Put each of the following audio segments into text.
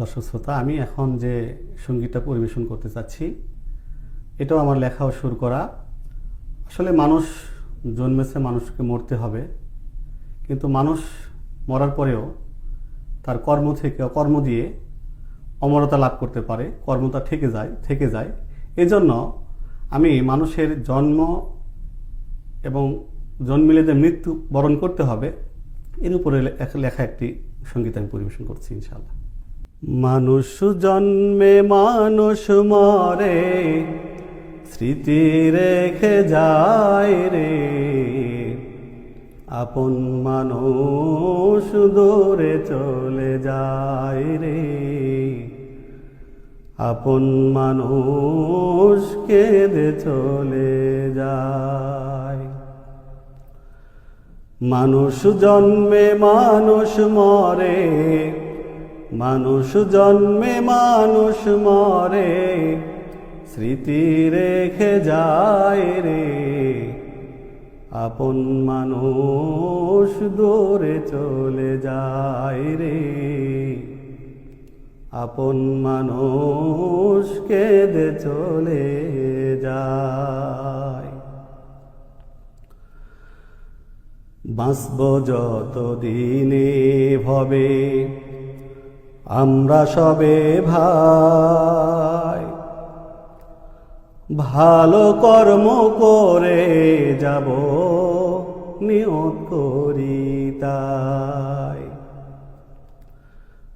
দর্শক শ্রোতা, আমি এখন যে সঙ্গীতটা পরিবেশন করতে চাচ্ছি, এটাও আমার লেখা ও সুর করা। আসলে মানুষ জন্মেছে মানুষকে মরতে হবে, কিন্তু মানুষ মরার পরেও তার কর্ম থেকে, কর্ম দিয়ে অমরতা লাভ করতে পারে কর্মটা থেকে যায় থেকে যায়। এজন্য আমি মানুষের জন্ম এবং জন্মিলে যে মৃত্যু বরণ করতে হবে। এর উপরে লেখা একটি সংগীত আমি পরিবেশন করছি, ইনশাআল্লাহ। মানুষ জন্মে মানুষ মরে, স্মৃতি রেখে যায় রে। আপন মানুষ দূরে চলে যায় রে। আপন মানুষ কেঁদে চলে যায়। মানুষ জন্মে মানুষ মরে মানুষ জন্মে মানুষ মরে, স্মৃতি রেখে যায় রে। আপন মানুষ দূরে চলে যায় রে। আপন মানুষ কেঁদে চলে যায়। বাঁচব যত দিনে ভবে আমরা সবে ভাই। ভালো কর্ম করে যাব, নিয়ত করি তাই।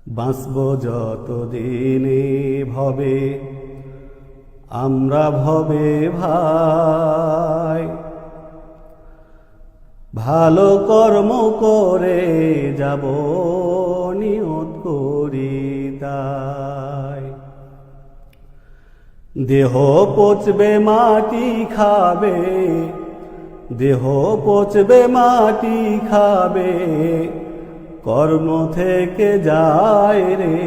বাঁচব যত দিনে ভবে, আমরা ভবে ভাই। ভালো কর্ম করে যাব, নিয়ত করি তাই। দেহ পচবে, মাটি খাবে, দেহ পচবে, মাটি খাবে, কর্ম থেকে যায় রে।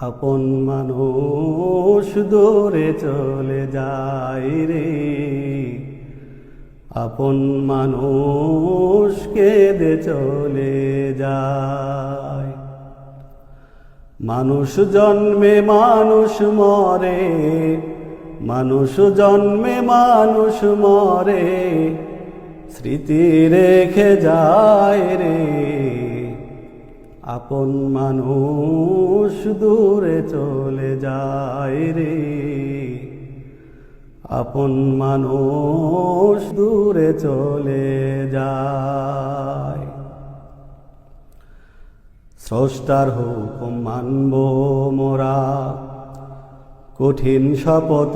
আপন মানুষ দূরে চলে যায় রে। আপন মানুষ কেঁদে চলে যায়। মানুষ জন্মে মানুষ মরে, মানুষ জন্মে মানুষ মরে, স্মৃতি রেখে যায় রে। আপন মানুষ দূরে চলে যায় রে। আপন মানুষ দূরে চলে যায়। স্রষ্টার হুকুম মানব মোরা, কঠিন শপথ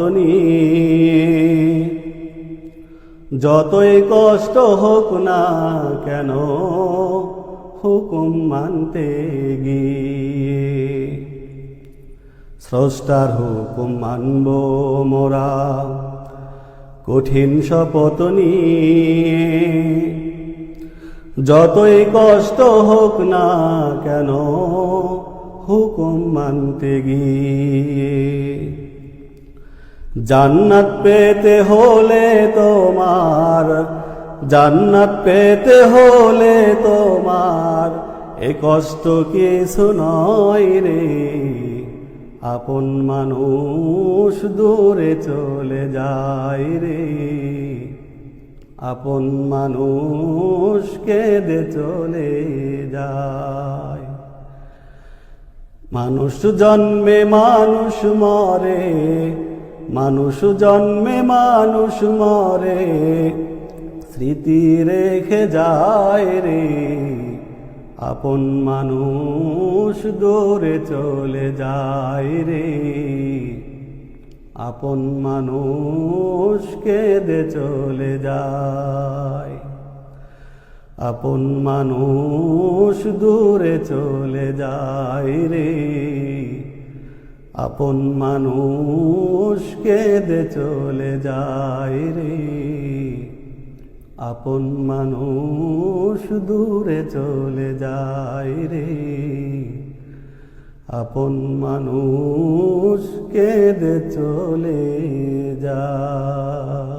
যতই কষ্ট হোক না কেন, হুকুম মানতে গিয়ে স্রষ্টার হুকুম মানব মোরা। কঠিন শপথ নিয়ে যতই কষ্ট হোক না কেন হুকুম মানতে গিয়ে। জান্নাত পেতে হলে তোমার, জান্নাত পেতে হলে তোমার, এ কষ্ট কিছু নয় রে। আপন মানুষ দূরে চলে যায় রে। আপন মানুষ কেঁদে চলে যায়। মানুষ জন্মে মানুষ মরে, মানুষ জন্মে মানুষ মরে, স্মৃতি রেখে যায় রে। আপন মানুষ দূরে চলে যায় রে। আপন মানুষ কেঁদে চলে যায়। আপন মানুষ দূরে চলে যায় রে। আপন মানুষ কেঁদে চলে যায় রে। আপন মানুষ দূরে চলে যায় রে। আপন মানুষ কেঁদে চলে যায়।